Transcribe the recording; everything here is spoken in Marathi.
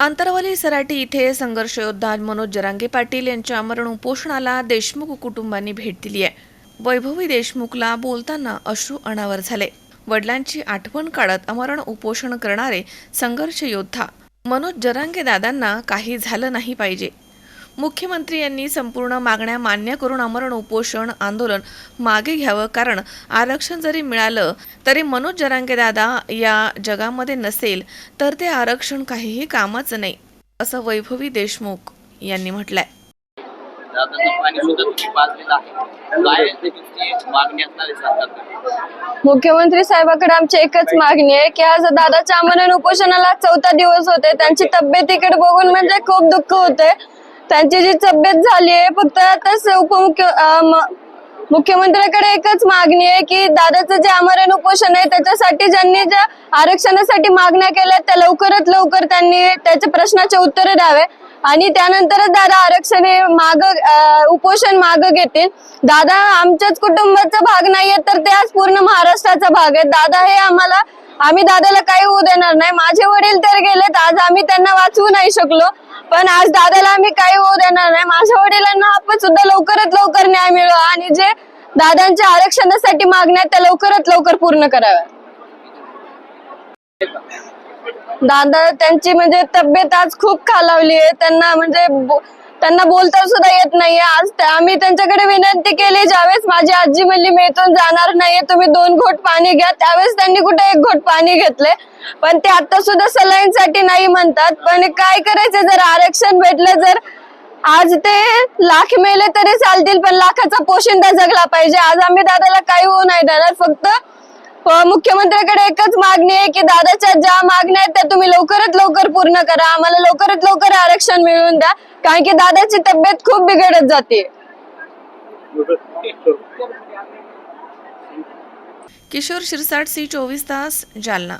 आंतरवली सराटी इथे संघर्षयोद्धा मनोज जरांगे पाटील यांच्या मरण उपोषणाला देशमुख कुटुंबांनी भेट दिली आहे. वैभवी देशमुखला बोलताना अश्रू अनावर झाले. वडिलांची आठवण काढत अमरण उपोषण करणारे संघर्ष योद्धा मनोज जरांगे दादांना काही झालं नाही पाहिजे. मुख्यमंत्री यांनी संपूर्ण मागण्या मान्य करून अमरण उपोषण आंदोलन मागे घ्यावं. कारण आरक्षण जरी मिळालं तरी मनोज जरांगे दादा या जगामध्ये नसेल तर ते आरक्षण काहीही कामाचं नाही असं वैभवी देशमुख यांनी म्हटलंय. मुख्यमंत्री साहेबाकडे आमची एकच मागणी आहे की आज दादाच्या आमरण उपोषणाला चौथा दिवस होते त्यांची तब्येतीकडे बघून म्हणजे खूप दुःख होते त्यांची जी तब्येत झाली आहे फक्त आता उपमुख्य म- मुख्यमंत्र्याकडे एकच मागणी आहे की दादाचं जे आमरण उपोषण आहे त्याच्यासाठी ज्यांनी ज्या आरक्षणासाठी मागण्या केल्या त्या लवकरात लवकर त्यांनी त्याच्या प्रश्नाचे उत्तर द्यावे. आणि त्यानंतरच दादा आरक्षण हे माग उपोषण माग घेतील. दादा आमच्याच कुटुंबाचा भाग नाहीये तर ते आज पूर्ण महाराष्ट्राचा भाग आहे. दादा हे आम्हाला आम्ही दादाला काही होऊ देणार नाही. माझे वडील तर गेलेत आज आम्ही त्यांना वाचवू नाही शकलो. पण आज दादाला आम्ही काही होऊ देणार नाही. माझ्या वडिलांना आपण सुद्धा लवकरात लवकर न्याय मिळवा आणि जे दादांच्या आरक्षणासाठी मागण्या त्या लवकरात लवकर पूर्ण कराव्या. दादा त्यांची म्हणजे तब्येत आज खूप खालावली आहे. त्यांना म्हणजे त्यांना बोलता सुद्धा येत नाहीये आज. त्या- आम्ही त्यांच्याकडे विनंती केली ज्यावेळेस माझी आजी म्हणली मी इथून जाणार नाहीये तुम्ही दोन घोट पाणी घ्या. त्यावेळेस त्यांनी कुठे एक घोट पाणी घेतले. पण ते आता सुद्धा सलाईन साठी नाही म्हणतात. पण काय करायचं जर आरक्षण भेटलं जर आज ते लाख मेले तरी चालतील पण लाखाचा पोशिंदा जगला पाहिजे. आज आम्ही दादाला काही होऊ नाही देणार. फक्त हो, मुख्यमंत्र्याकडे एकच मागणी आहे की दादाच्या ज्या मागण्या आहेत त्या तुम्ही लवकरात लवकर पूर्ण करा. आम्हाला लवकरात लवकर आरक्षण मिळवून द्या. कारण की दादाची तब्येत खूप बिघडत जाते. किशोर शिरसाट सी चोवीस तास जालना.